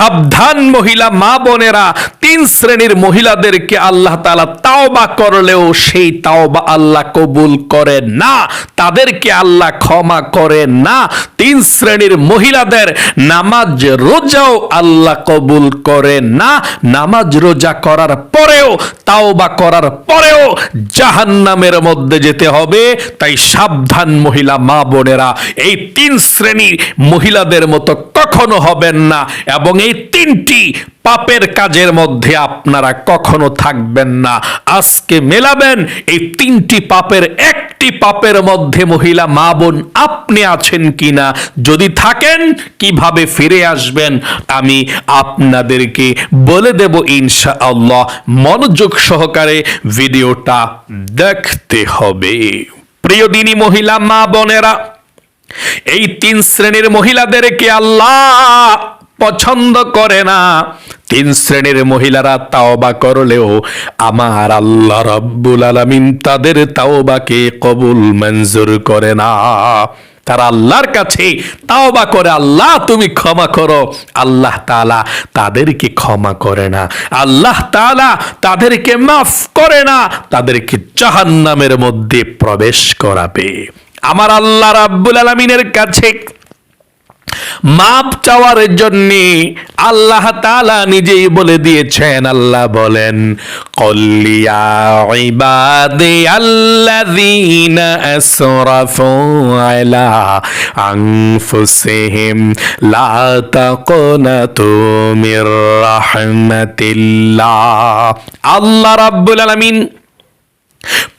সাবধান মহিলা মা বোনেরা, তিন শ্রেণির মহিলাদেরকে আল্লাহ তাআলা তাওবা করলেও সেই তাওবা আল্লাহ কবুল করে না। তাদেরকে আল্লাহ ক্ষমা করে না। তিন শ্রেণির মহিলাদের নামাজ, রোজাও আল্লাহ কবুল করে না। নামাজ, রোজা করার পরেও, তাওবা করার পরেও জাহান্নামের মধ্যে যেতে হবে। তাই সাবধান মহিলা মা বোনেরা, এই তিন শ্রেণির মহিলাদের মতো কখনো হবেন না। এবং এই তিনটি পাপের কাজের মধ্যে আপনারা কখনো থাকবেন না। আজকে মেলাবেন, এই তিনটি পাপের একটি পাপের মধ্যে মহিলা মা বোন আপনি আছেন কিনা, যদি থাকেন, কীভাবে ফিরে আসবেন, আমি আপনাদেরকে বলে দেব ইনশা আল্লাহ মনোযোগ সহকারে ভিডিওটা দেখতে হবে। প্রিয় দিনী মহিলা মা বোনেরা, এই তিন শ্রেণির মহিলাদেরকে আল্লাহ পছন্দ করে না। তিন শ্রেণির মহিলারা তাওবা করলেও আমার আল্লাহ রব্বুল আলামিন তাদের তাওবাকে কবুল মঞ্জুর করে না। তারা আল্লাহর কাছে তাওবা করে, আল্লাহ, তুমি ক্ষমা করো। আল্লাহ তাআলা তাদেরকে ক্ষমা করে না। আল্লাহ তাআলা তাদেরকে মাফ করে না। তাদেরকে জাহান্নামের মধ্যে প্রবেশ করাবে। আমার আল্লাহ রাব্বুল আলামিনের কাছে মাপ চাওয়ার জন্য আল্লাহ তাআলা নিজেই বলে দিয়েছেন, আল্লাহ বলেন কল্লিয়া ইবাদি আল্লাযীনা আসরাফু আলা আনফুসিহিম, লা তাকুনাতু মির রাহমাতিল্লাহ। আল্লাহ রাব্বুল আলামিন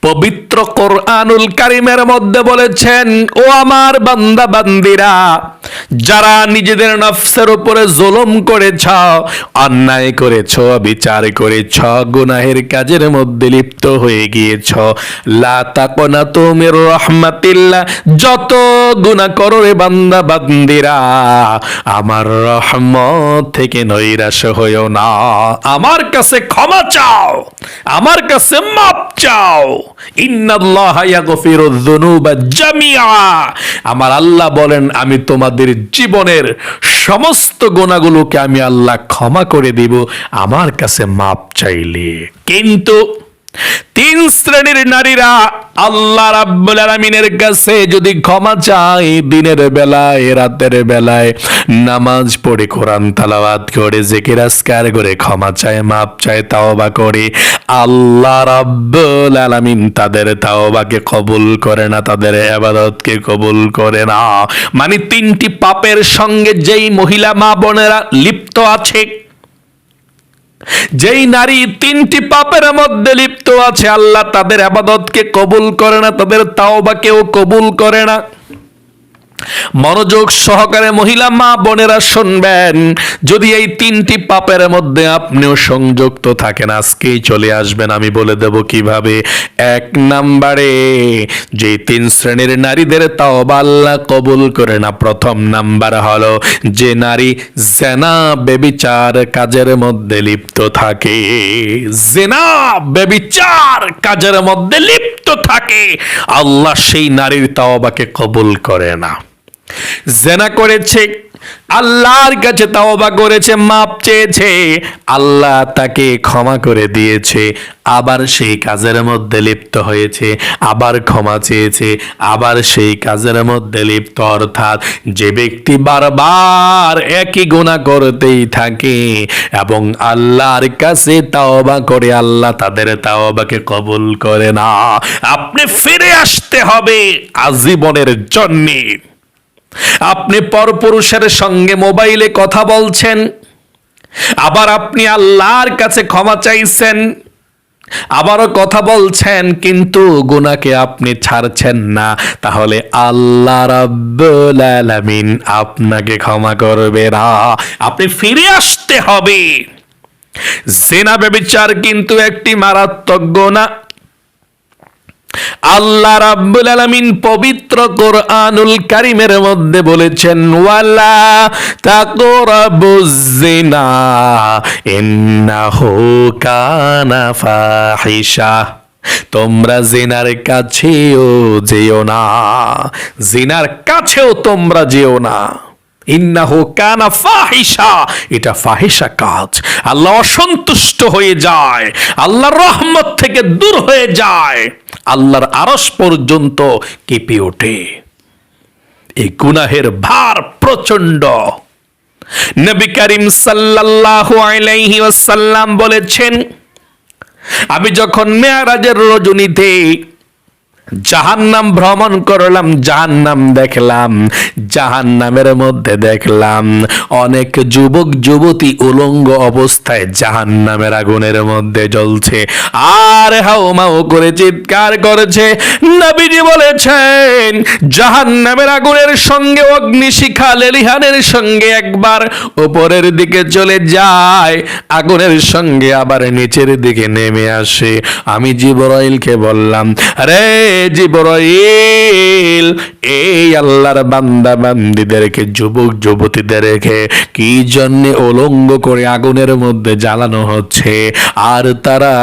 পবিত্র কোরআনুল কারিমের মধ্যে বলেছেন, ও আমার বান্দা বান্দিরা, যারা নিজেদের নফসের উপরে জুলুম করেছ, অন্যায় করেছ, বিচার করেছ, গুনাহের কাজের মধ্যে লিপ্ত হয়ে গিয়েছ, লা তাকনা তুমির রহমাতিল্লাহ, যত গুনাহ করো রে বান্দা বান্দিরা, আমার রহমত থেকে নৈরাশ হইও না। আমার কাছে ক্ষমা চাও, আমার কাছে মাপ চাও। আমার আল্লাহ বলেন, আমি তোমাদের জীবনের সমস্ত গোনাগুলোকে আমি আল্লাহ ক্ষমা করে দিব, আমার কাছে মাপ চাইলে। কিন্তু তিন শ্রেণির নারীরা আল্লাহ রাব্বুল আলামিনের কাছে যদি ক্ষমা চায়, দিনের বেলায়, রাতের বেলায় নামাজ পড়ে, কোরআন তালাওয়াত করে, জিকির আজকার করে, ক্ষমা চায় মাপ চায়, তাওবা করে, আল্লাহ রাব্বুল আলামিন তাদের তাওবাকে কবুল করে না, তাদের ইবাদতকে কবুল করে না। মানে তিনটি পাপের সঙ্গে যেই মহিলা মা বোনেরা লিপ্ত আছে যেই নারী তিনটি পাপের মধ্যে লিপ্ত আছে, আল্লাহ তাদের আবাদতকে কবুল করে না, তাদের তাওবাকেও কবুল করে না। মনোযোগ সহকারে মহিলা মা বোনেরা শুনবেন, যদি এই তিনটি পাপের মধ্যে আপনিও সংযুক্ত থাকেন, আজকেই চলে আসবেন। আমি বলে দেব কীভাবে? এক নাম্বারে, যে তিন শ্রেণির নারীদের তাও আল্লাহ কবুল করে না, প্রথম নাম্বার হলো যে নারী জেনা, বেবিচার কাজের মধ্যে লিপ্ত থাকে। জেনা, বেবিচার কাজের মধ্যে লিপ্ত থাকে। আল্লাহ সেই নারীর তাওবাকে কবুল করে না। জেনা করেছে, আল্লাহর কাছে তাওবা করেছে, মাপ চেয়েছে, আল্লাহ তাকে ক্ষমা করে দিয়েছে, আবার সেই কাজের মধ্যে লিপ্ত হয়েছে, আবার ক্ষমা চেয়েছে, আবার সেই কাজের মধ্যে লিপ্ত, অর্থাৎ যে ব্যক্তি বারবার একই গুণা করতেই থাকে এবং আল্লাহর কাছে তাওবা করে, আল্লাহ তাদের তাওবাকে কবুল করে না। আপনি ফিরে আসতে হবে আজীবনের জন্যে। আপনি পরপুরুষের সঙ্গে মোবাইলে কথা বলছেন, আবার আপনি আল্লাহর কাছে ক্ষমা চাইছেন, আবারও কথা বলছেন, কিন্তু গুনাকে আপনি ছাড়ছেন না, তাহলে আল্লাহ রাব্বুল আপনাকে ক্ষমা করবে না। আপনি ফিরে আসতে হবে। জেনা ব্যবিচার কিন্তু একটি মারাত্মক গুনাহ। আল্লাহ রাব্বুল আলামিন পবিত্র কোরআনুল কারীমের মধ্যে বলেছেন, ওয়ালা তাকরাবুজ জিনা ইন্নাহু কানা ফাহিশা। তোমরা জিনার কাছেও যেও না, জিনার কাছেও তোমরা যেও না। ইন্নাহু কানা ফাহিশা, এটা ফাহিশা কাজ। আল্লাহ অসন্তুষ্ট হয়ে যায় আল্লাহর রহমত থেকে দূর হয়ে যায়। আল্লাহর আরস পর্যন্ত কেঁপে ওঠে। এই গুনাহের ভার প্রচণ্ড নবী করিম সাল্লাল্লাহু আলাইহি ওয়াসাল্লাম বলেছেন, আমি যখন মেয়ারাজের রজনীতে জাহান্নাম ভ্রমণ করলাম, জাহান্নাম দেখলাম, জাহান্নামের মধ্যে দেখলাম অনেক যুবক, যুবতী উলঙ্গ অবস্থায় জাহান্নামের আগুনের মধ্যে জ্বলছে। আর হাও মাও করে চিৎকার করেছে। নবীজি বলেছেন, জাহান্নামের আগুনের সঙ্গে অগ্নিশিখা লেলিহানের সঙ্গে একবার উপরের দিকে চলে যায়, আগুনের সঙ্গে আবার নিচের দিকে নেমে আসে। আমি জিবরাইলকে বললাম, রে জিবরাইল, এই আল্লাহর বান্দা বান্দিদেরকে, যুবক যুবতীদেরকে কি জন্য উলঙ্গ করে আগুনের মধ্যে জ্বালানো হচ্ছে? আর তারা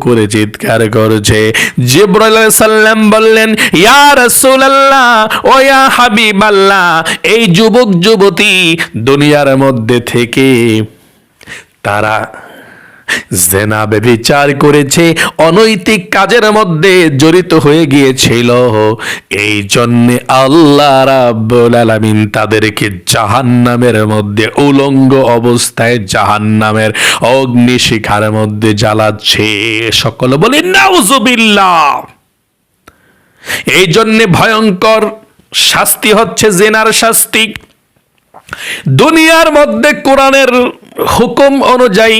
করে চিৎকার করছে। জিবরাইল সাল্লাম বললেন, ইয়া রাসূলুল্লাহ, ও ইয়া হাবিবাল্লাহ, এই যুবক যুবতী দুনিয়ার মধ্যে থেকে তারা জেনা বেবিচার করেছে, অনৈতিক কাজের মধ্যে জড়িত হয়ে গিয়েছিল। এই জন্যে আল্লাহ রাব্বুল আলামিন তাদেরকে জাহান্নামের মধ্যে উলঙ্গ অবস্থায় জাহান্নামের অগ্নিশিখার মধ্যে জ্বালাচ্ছে। সকলে বলি নাউজুবিল্লাহ! এই জন্যে ভয়ঙ্কর শাস্তি হচ্ছে, জেনার শাস্তি। দুনিয়ার মধ্যে কোরআনের হুকুম অনুযায়ী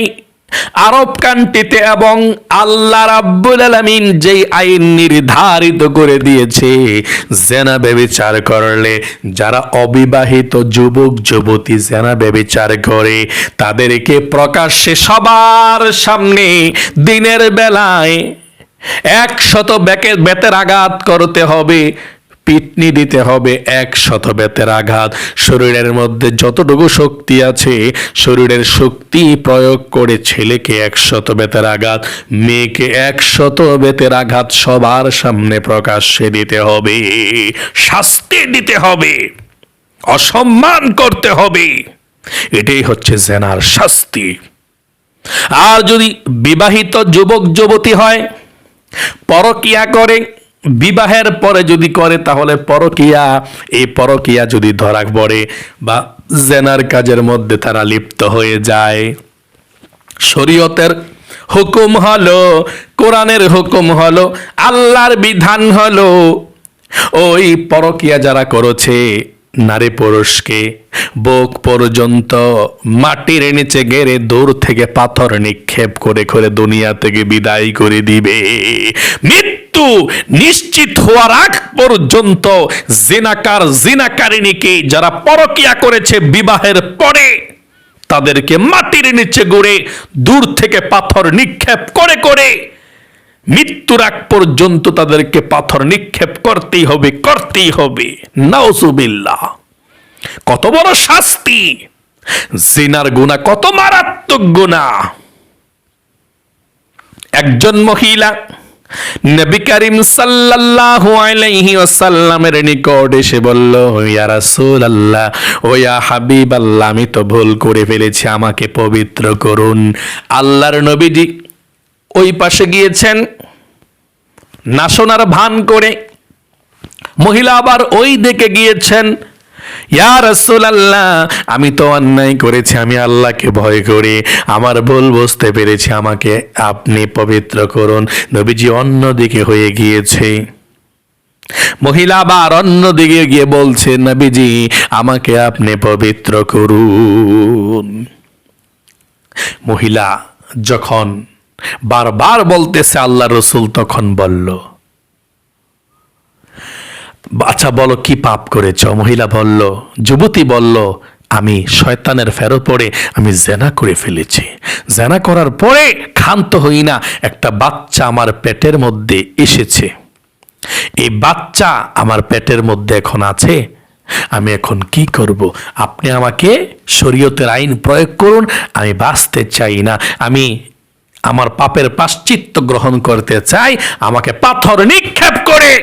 আরব কান্ট্রিতে এবং আল্লাহ রাব্বুল আলামিন যেই আইন নির্ধারিত করে দিয়েছে, জেনা বেবিচার করলে যারা অবিবাহিত যুবক, যুবতী জেনা বেবিচার করে, তাদেরকে প্রকাশ্যে সবার সামনে দিনের বেলায় একশত ব্যাকে বেতের আঘাত করতে হবে। পিটনি দিতে হবে এক শত বেতের আঘাত। শরীরের মধ্যে যতটুকু শক্তি আছে, শরীরের শক্তি প্রয়োগ করে ছেলেকে একশত বেতের আঘাত, মেয়েকে একশত বেতের আঘাত সবার সামনে প্রকাশ্যে দিতে হবে। শাস্তি দিতে হবে। অসম্মান করতে হবে। এটাই হচ্ছে জেনার শাস্তি। আর যদি বিবাহিত যুবক যুবতী হয়, পরকিয়া করে বিবাহের পরে যদি করে, তাহলে পরকিয়া, এই পরকিয়া যদি ধরা পড়ে বা জেনার কাজের মধ্যে তারা লিপ্ত হয়ে যায়। শরীয়তের হুকুম হলো, কোরআনের হুকুম হলো, আল্লাহর বিধান হলো, ওই পরকিয়া যারা করেছে নারী পুরুষকে বুক পর্যন্ত মাটির নিচে গেড়ে দূর থেকে পাথর নিক্ষেপ করে করে দুনিয়া থেকে বিদায় করে দিবে। মৃত্যু নিশ্চিত হওয়ার আগ পর্যন্ত জিনাকার জিনাকারিনীকে যারা পরকিয়া করেছে বিবাহের পরে, তাদেরকে মাটির নিচে গড়ে দূর থেকে পাথর নিক্ষেপ করে করে মৃত্যুর আগ পর্যন্ত তাদেরকে পাথর নিক্ষেপ করতেই হবে করতেই হবে। নাউজুবিল্লাহ। কত বড় শাস্তি। জিনার গুণা কত মারাত্মক গুণা একজন মহিলা নবী করিম সাল্লাল্লাহু আলাইহি ওয়াসাল্লামের নিকট এসে বলল, ইয়া রাসূলুল্লাহ, ও ইয়া হাবিবাল্লাহ, আমি তো ভুল করে ফেলেছি, আমাকে পবিত্র করুন। আল্লাহর নবীজি ওই পাশে গিয়েছেন। নাসোনার ভান করে মহিলা আবার ওই দিকে গিয়েছেন। রাসূলুল্লাহ, আমি তো অন্যায় করেছি, আমি আল্লাহকে ভয় করি, আমার ভুল বুঝতে পেরেছি, আমাকে আপনি পবিত্র করুন। নবীজি অন্য দিকে হয়ে গিয়েছে। মহিলা আবার অন্য দিকে গিয়ে বলছে, নবীজি, আমাকে আপনি পবিত্র করুন। মহিলা যখন বারবার বলতেছে আল্লাহ রসুল, তখন বলল আচ্ছা বলো কি পাপ করেছ? মহিলা বলল, যুবতী বলল, আমি শয়তানের ফেরত পড়ে আমি জেনা করে ফেলেছি। জেনা করার পরে ক্ষান্ত হই না, একটা বাচ্চা আমার পেটের মধ্যে এসেছে। এই বাচ্চা আমার পেটের মধ্যে এখন আছে, আমি এখন কি করব? আপনি আমাকে শরীয়তের আইন প্রয়োগ করুন, আমি বাঁচতে চাই না, আমি আমার পাপের পাশ্চিত্য গ্রহণ করতে চাই, আমাকে পাথর নিক্ষেপ করে।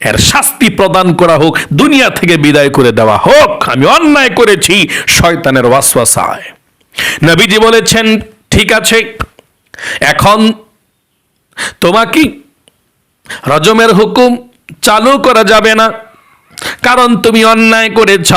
এর শাস্তি প্রদান করা হোক, দুনিয়া থেকে বিদায় করে দেওয়া হোক, আমি অন্যায় করেছি শয়তানের ওয়াসওয়াসায়। নবীজি বলেছেন, ঠিক আছে, এখন তোমাকে রজমের হুকুম চালু করা যাবে না। কারণ তুমি অন্যায় করেছ।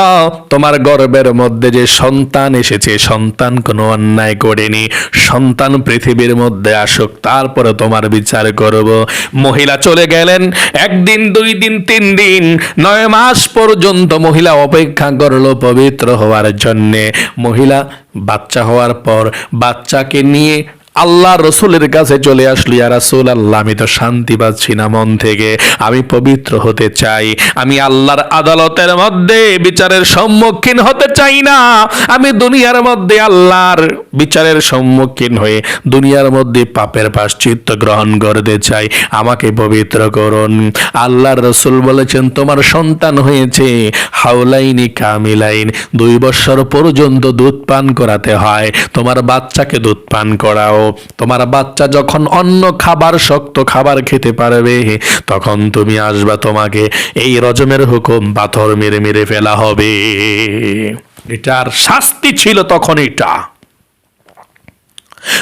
তোমার গর্বের মধ্যে যে সন্তান এসেছে, সন্তান কোনো অন্যায় করেনি। সন্তান পৃথিবীর মধ্যে আসুক, তারপরে তোমার বিচার করব। মহিলা চলে গেলেন, একদিন, দুই দিন, তিন দিন, নয় মাস পর্যন্ত মহিলা অপেক্ষা করল পবিত্র হওয়ার জন্যে। মহিলা বাচ্চা হওয়ার পর বাচ্চাকে নিয়ে আল্লাহ রসুলের কাছে চলে আসলি আর রাসুল আল্লাহ আমি তো শান্তি পাচ্ছি না মন থেকে। আমি পবিত্র হতে চাই। আমি আল্লাহর আদালতের মধ্যে বিচারের সম্মুখীন হতে চাই না। আমি দুনিয়ার মধ্যে আল্লাহর বিচারের সম্মুখীন হয়ে দুনিয়ার মধ্যে পাপের পাশ্চিত্য গ্রহণ করতে চাই। আমাকে পবিত্র করুন। আল্লাহর রসুল বলেছেন, তোমার সন্তান হয়েছে। হাউলাইনি কামিলাইন। দুই বছর পর্যন্ত দুধ পান করাতে হয়। তোমার বাচ্চাকে দুধ পান করাও। তোমার বাচ্চা যখন অন্য খাবার শক্ত খাবার খেতে পারবে, তখন তুমি আসবা তোমাকে এই রজমের হুকুম পাথর মেরে মেরে ফেলা হবে। এটার শাস্তি ছিল তখন এটা।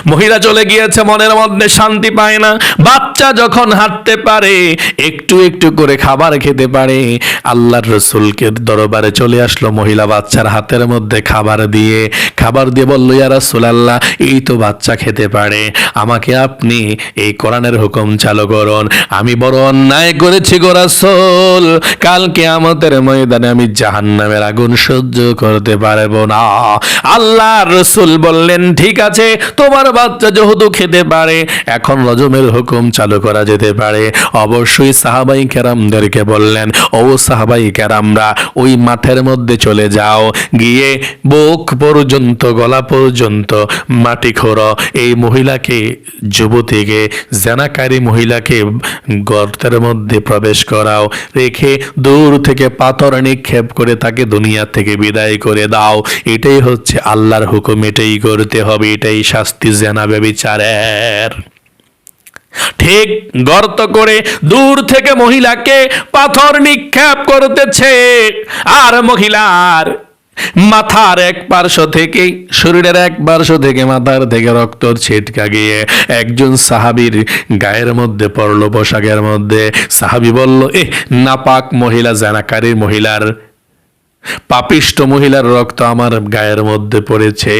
মহিলা চলে গিয়েছে, মনের মধ্যে শান্তি পায় না। বাচ্চা যখন হাঁটতে পারে, একটু একটু করে খাবার খেতে পারে। আল্লাহর রসুলকে দরবারে চলে আসলো মহিলা বাচ্চার হাতের মধ্যে খাবার দিয়ে। খাবার দিয়ে বলল, ইয়া রাসুল আল্লাহ এই তো বাচ্চা খেতে পারে। আমাকে আপনি এই কোরআনের হুকুম চালু করুন। আমি বড় অন্যায় করেছি গো রাসূল। কালকে আমাদের ময়দানে আমি জাহান্নামের আগুন সহ্য করতে পারব না। আল্লাহ রসুল বললেন, ঠিক আছে, তোমার বাচ্চা যেহেতু খেতে পারে, এখন রজমের হুকুম চালু করা যেতে পারে। অবশ্যই সাহাবাই কেরামদেরকে বললেন, ও সাহাবাই কেরামরা, ওই মাঠের মধ্যে চলে যাও, গিয়ে বুক পর্যন্ত, গলা পর্যন্ত মাটি খোঁড়ো। এই মহিলাকে, যুবতীকে, জেনাকারী মহিলাকে গর্তের মধ্যে প্রবেশ করাও, রেখে দূর থেকে পাথর নিক্ষেপ করে তাকে দুনিয়া থেকে বিদায় করে দাও। এটাই হচ্ছে আল্লাহর হুকুম, এটাই করতে হবে, এটাই শাস্তি জেনা বেবিচারের ঠিক গর্ত করে দূর থেকে মহিলাকে পাথর নিক্ষেপ করতেছে, আর মহিলার মাথার এক পার্শ্ব থেকে, শরীরের এক পার্শ্ব থেকে, মাথার থেকে রক্ত ছিটকা গিয়ে একজন সাহাবীর গায়ের মধ্যে পড়ল, পোশাকের মধ্যে। সাহাবি বলল এ নাপাক মহিলা, জানাকারী মহিলার পাপিষ্ট মহিলার রক্ত আমার গায়ের মধ্যে পড়েছে।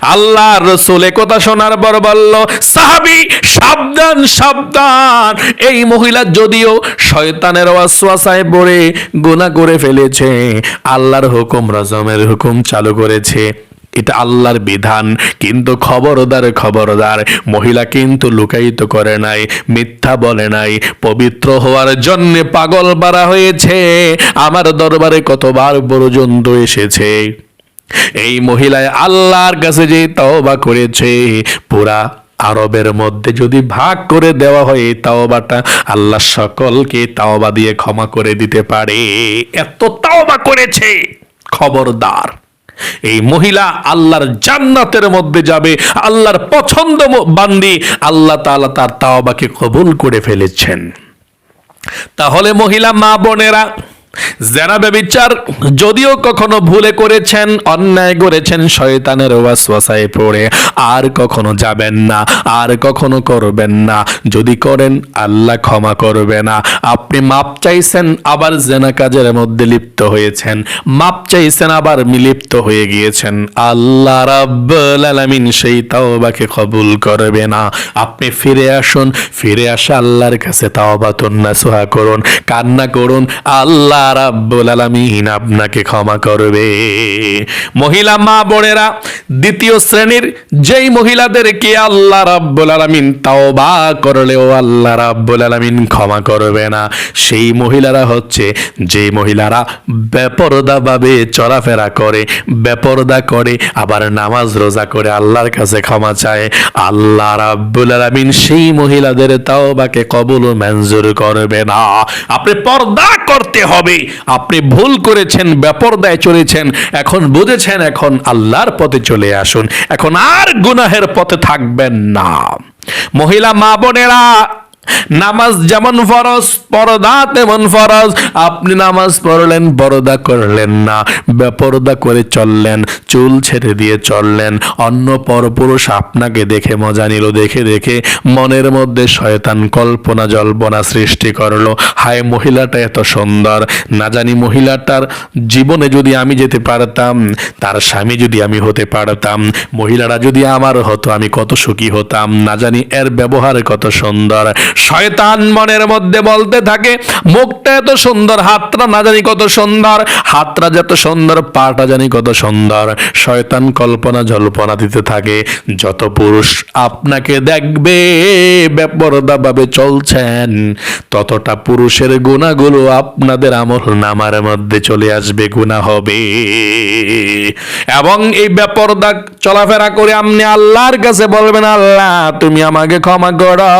আল্লাহ রসুল কথা শোনার পর বলল, সাহাবি, সাবধান সাবধান। এই মহিলা যদিও শয়তানের ওয়াসওয়াসায় পড়ে, গুনাহ করে ফেলেছে, আল্লাহর হুকুম, রজমের হুকুম চালু করেছে। এটা আল্লাহর বিধান। কিন্তু খবরদার খবরদার, মহিলা কিন্তু লুকায়িত করে নাই, মিথ্যা বলে নাই। পবিত্র হওয়ার জন্য পাগল বাড়া হয়েছে। আমার দরবারে কতবার পর্যন্ত এসেছে। এই মহিলায় আল্লাহর কাছে যে তওবা করেছে, পুরা আরবের মধ্যে যদি ভাগ করে দেওয়া হয়, এই তাওবাটা আল্লাহ সকলকে তাওবা দিয়ে ক্ষমা করে দিতে পারে। এত তাওবা করেছে খবরদার। এই মহিলা আল্লাহর জান্নাতের মধ্যে যাবে, আল্লাহর পছন্দ বান্দি, আল্লাহ তালা তার তাওবাকে কবুল করে ফেলেছেন। তাহলে মহিলা মা বোনেরা জেনা ব্যবিচার যদিও কখনো ভুলে করেছেন, অন্যায় করেছেন শয়তানের ওয়াসওয়াসায় পড়ে, আর কখনো যাবেন না, আর কখনো করবেন না। যদি করেন, আল্লাহ ক্ষমা করবে না। আপনি মাপ চাইছেন, আবার জেনা কাজের মধ্যে লিপ্ত হয়েছেন। মাপ চাইছেন, আবার মিলিপ্ত হয়ে গিয়েছেন। আল্লাহ রাব্বুল আলামিন সেই তাওবাকে কবুল করবে না। আপনি ফিরে আসুন, ফিরে আসা আল্লাহর কাছে তাওবাতুন নাসুহা করুন, কান্না করুন, আল্লাহ আলামিন আপনাকে ক্ষমা করবে। মহিলা মা বোনেরা, দ্বিতীয় শ্রেণির যেই মহিলাদেরকে আল্লাহ রাব্বুল আলামিন তাওবা করলেও আল্লাহ রাব্বুল আলামিন ক্ষমা করবে না। সেই মহিলারা হচ্ছে যে মহিলারা চলাফেরা করে, বেপরদা করে, আবার নামাজ রোজা করে আল্লাহর কাছে ক্ষমা চায়। আল্লাহ রাব্বুল আলামিন সেই মহিলাদের তাওবাকে কবুল মঞ্জুর করবে না। আপনি পর্দা করতে হবে। আপনি ভুল করেছেন ব্যাপরদায় চলেছেন, এখন বুঝেছেন, এখন আল্লাহর পথে চলে আসুন। এখন আর গুনাহের পথে থাকবেন না। মহিলা মা বোনেরা নামাজ যেমন ফরজ, পর্দা তেমন ফরজ। আপনি নামাজ পড়লেন, পর্দা করলেন না। বেপরদা করে চললেন, চুল ছেড়ে দিয়ে চললেন। অন্য পরপুরুষ আপনাকে দেখে মজা নিল, দেখে দেখে মনের মধ্যে শয়তান কল্পনা, জল্পনা সৃষ্টি করল। হায়, মহিলাটা এত সুন্দর। না জানি মহিলাটার জীবনে যদি আমি যেতে পারতাম, তার স্বামী যদি আমি হতে পারতাম, মহিলারা যদি আমার হতো, আমি কত সুখী হতাম। না জানি এর ব্যবহার কত সুন্দর। শয়তান মনের মধ্যে বলতে থাকে, মুখটা এত সুন্দর, হাতটা না জানি কত সুন্দর, হাতটা যত সুন্দর, পাটা জানি কত সুন্দর। শয়তান কল্পনা জল্পনা দিতে থাকে, যত পুরুষ আপনাকে দেখবে ভাবে চলছেন, ততটা পুরুষের গুণাগুলো আপনাদের আমল নামার মধ্যে চলে আসবে, গুণা হবে। এবং এই বেপরদা চলাফেরা করে আপনি আল্লাহর কাছে বলবেন, আল্লাহ, তুমি আমাকে ক্ষমা করো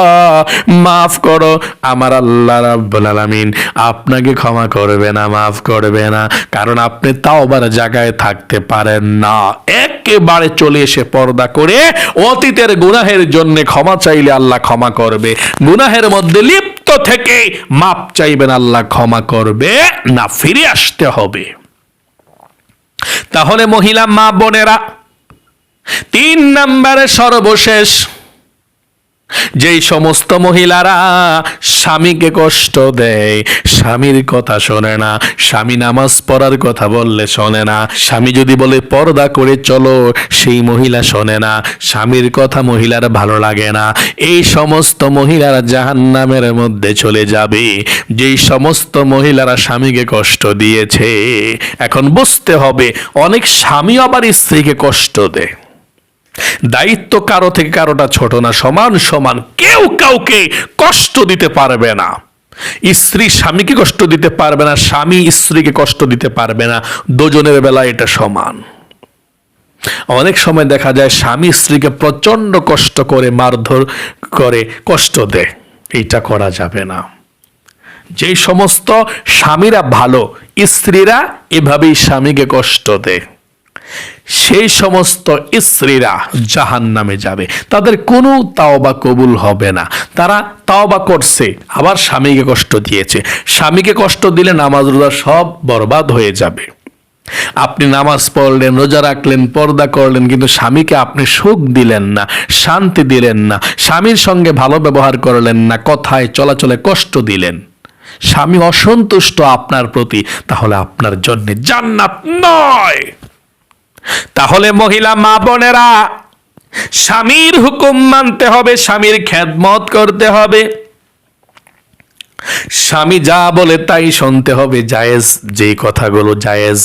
মাফ করো। আমার আল্লাহ রাব্বুল আলামিন আপনাকে ক্ষমা করবে না, মাফ করবে না। কারণ আপনি তাওবার জায়গায় থাকতে পারেন না। একেবারে চলে এসে পর্দা করে অতীতের গুনাহের জন্য ক্ষমা চাইলে আল্লাহ ক্ষমা করবে। গুনাহের মধ্যে লিপ্ত থেকে মাপ চাইবেন, আল্লাহ ক্ষমা করবে না, ফিরে আসতে হবে। তাহলে মহিলা মা বোনেরা, তিন নম্বরে সর্বশেষ যেই সমস্ত মহিলারা স্বামীকে কষ্ট দেয়, স্বামীর কথা শোনে না, স্বামী নামাজ পড়ার কথা বললে শোনে না, স্বামী যদি বলে, পর্দা করে চলো, সেই মহিলা শোনে না, স্বামীর কথা মহিলার ভালো লাগে না। এই সমস্ত মহিলারা জাহান্নামের মধ্যে চলে যাবে। যেই সমস্ত মহিলারা স্বামীকে কষ্ট দিয়েছে, এখন বুঝতে হবে, অনেক স্বামী আবার স্ত্রীকে কষ্ট দেয়। দায়িত্ব কারও থেকে কারোটা ছোট না, সমান সমান কেউ কাউকে কষ্ট দিতে পারবে না। স্ত্রী স্বামীকে কষ্ট দিতে পারবে না, স্বামী স্ত্রীকে কষ্ট দিতে পারবে না, দুজনের বেলা এটা সমান। অনেক সময় দেখা যায় স্বামী স্ত্রীকে প্রচণ্ড কষ্ট করে, মারধর করে, কষ্ট দেয়। এইটা করা যাবে না। যেই সমস্ত স্বামীরা ভালো, স্ত্রীরা এভাবেই স্বামীকে কষ্ট দেয়। সেই সমস্ত স্ত্রীরা জাহান নামে যাবে। তাদের কোনো তাওবা কবুল হবে না। তারা তাওবা করছে, আবার স্বামীকে কষ্ট দিয়েছে। স্বামীকে কষ্ট দিলে নামাজ রোজা সব বরবাদ হয়ে যাবে। আপনি নামাজ পড়লেন, রোজা রাখলেন, পর্দা করলেন, কিন্তু স্বামীকে আপনি সুখ দিলেন না, শান্তি দিলেন না, স্বামীর সঙ্গে ভালো ব্যবহার করলেন না, কথায় চলাচলে কষ্ট দিলেন। স্বামী অসন্তুষ্ট আপনার প্রতি, তাহলে আপনার জন্য জান্নাত নয়। তাহলে মহিলা মা বোনেরা স্বামীর হুকুম মানতে হবে স্বামীর খেদমত করতে হবে। স্বামী যা বলে তাই শুনতে হবে, জায়েজ, যেই কথাগুলো জায়েজ।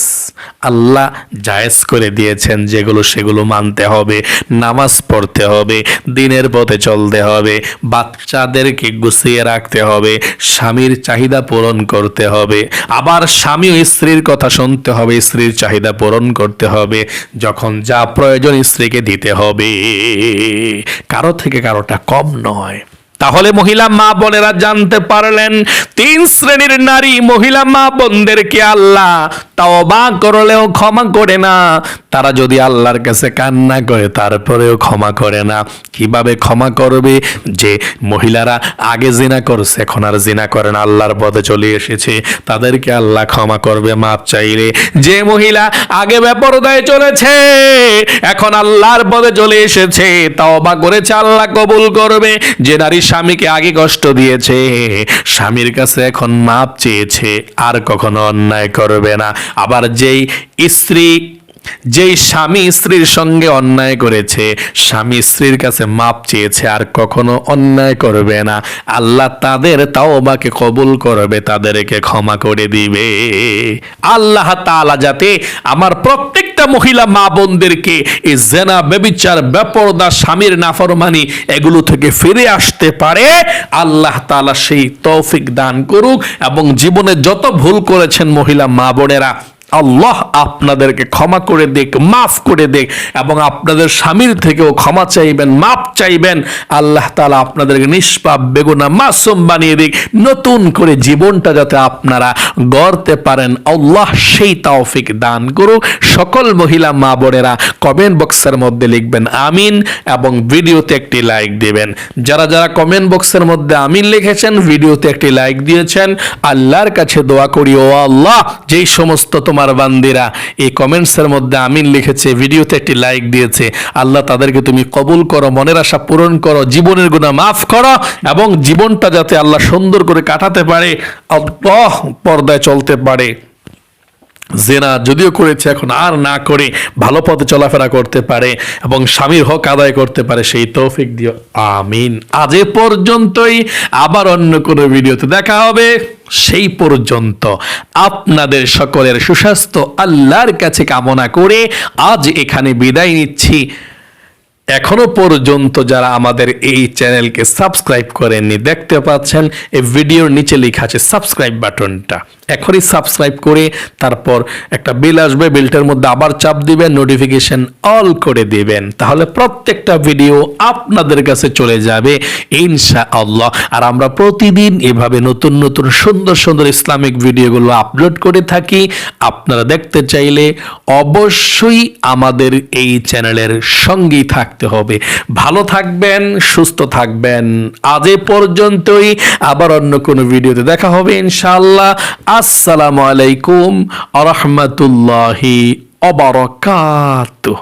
আল্লাহ জায়েজ করে দিয়েছেন, যেগুলো সেগুলো মানতে হবে, নামাজ পড়তে হবে, দিনের পথে চলতে হবে, বাচ্চাদেরকে গুছিয়ে রাখতে হবে, স্বামীর চাহিদা পূরণ করতে হবে, আবার স্বামী ও স্ত্রীর কথা শুনতে হবে, স্ত্রীর চাহিদা পূরণ করতে হবে, যখন যা প্রয়োজন স্ত্রীকে দিতে হবে। কারও থেকে কারোটা কম নয়। তাহলে মহিলা মা বোনেরা জানতে পারলেন, তিন শ্রেণির নারী মহিলা মা বোনদেরকে আল্লাহ তওবা করলেও ক্ষমা করে না। তারা যদি আল্লাহর কাছে কান্না করে, তারপরেও ক্ষমা করে না। কীভাবে ক্ষমা করবে? যে মহিলারা আগে জিনা করছে, এখন আর জিনা করে না, আল্লাহর পথে চলে এসেছে। তাদেরকে আল্লাহ ক্ষমা করবে মাপ চাইলে। যে মহিলা আগে ব্যাপারদায় চলেছে, এখন আল্লাহর পথে চলে এসেছে, তওবা করেছে, আল্লাহ কবুল করবে। যে নারী স্বামীকে আগে কষ্ট দিয়েছে। স্বামীর কাছে এখন মাপ চেয়েছে, আর কখনো অন্যায় করবে না। আবার যেই স্ত্রী যেই স্বামী স্ত্রীর সঙ্গে অন্যায় করেছে, স্বামী স্ত্রীর কাছে মাপ চেয়েছে, আর কখনো অন্যায় করবে না। আল্লাহ তাদের তাওবাকে কবুল করবে, তাদেরকে ক্ষমা করে দিবে। আল্লাহ তাআলা যাতে আমার প্রত্যেকটা মহিলা মা বোনদেরকে এই জেনা বেবিচার বেপরদা, স্বামীর নাফরমানি এগুলো থেকে ফিরে আসতে পারে। আল্লাহ তাআলা সেই তৌফিক দান করুক এবং জীবনে যত ভুল করেছেন মহিলা মা বোনেরা আল্লাহ আপনাদেরকে ক্ষমা করে দেখ মাফ করে দেখ এবং আপনাদের স্বামীর থেকেও ক্ষমা চাইবেন মাফ চাইবেন। আল্লাহ তালা আপনাদেরকে নিষ্পাপ, বেগুনা, মাসুম বানিয়ে দিক। নতুন করে জীবনটা যাতে আপনারা গড়তে পারেন। আল্লাহ সেই তৌফিক দান করুক। সকল মহিলা, মা বোনেরা কমেন্ট বক্সের মধ্যে লিখবেন, আমিন এবং ভিডিওতে একটি লাইক দিবেন। যারা যারা কমেন্ট বক্সের মধ্যে আমিন লিখেছেন, ভিডিওতে একটি লাইক দিয়েছেন, আল্লাহর কাছে দোয়া করি। ও আল্লাহ, যেই সমস্ত তোমার বান্দিরা, এই কমেন্টসের মধ্যে আমিন লিখেছে, ভিডিওতে একটি লাইক দিয়েছে। আল্লাহ তাদেরকে তুমি কবুল করো, মনের আশা পূরণ করো, জীবনের গুণা মাফ করো এবং জীবনটা যাতে আল্লাহ সুন্দর করে কাটাতে পারে পর্দায় চলতে পারে। জেনা যদিও করেছে, এখন আর না করে ভালো পথে চলাফেরা করতে পারে এবং স্বামীর হক আদায় করতে পারে, সেই তৌফিক দিও। আমিন। আজ এ পর্যন্তই। আবার অন্য কোনো ভিডিওতে দেখা হবে। সেই পর্যন্ত আপনাদের সকলের সুস্বাস্থ্য, আল্লাহর কাছে কামনা করে আজ এখানে বিদায় নিচ্ছি। এখনও পর্যন্ত যারা আমাদের এই চ্যানেলকে সাবস্ক্রাইব করেননি, দেখতে পাচ্ছেন, এই ভিডিওর নিচে লেখা আছে সাবস্ক্রাইব বাটনটা। এখনই সাবস্ক্রাইব করে তারপর একটা বিল আসবে, বিলটার মধ্যে আবার চাপ দিবেন নোটিফিকেশন অল করে দিবেন। তাহলে প্রত্যেকটা ভিডিও আপনাদের কাছে চলে যাবে ইনশা আল্লাহ আর আমরা প্রতিদিন এভাবে নতুন নতুন, সুন্দর সুন্দর ইসলামিক ভিডিওগুলো আপলোড করে থাকি। আপনারা দেখতে চাইলে অবশ্যই আমাদের এই চ্যানেলের সঙ্গী সঙ্গেই থাকতে হবে। ভালো থাকবেন, সুস্থ থাকবেন। আজ এ পর্যন্তই। আবার অন্য কোনো ভিডিওতে দেখা হবে ইনশাআল্লাহ। আসসালামু আলাইকুম আ রহমতুল্লাহি অবরকাতুহ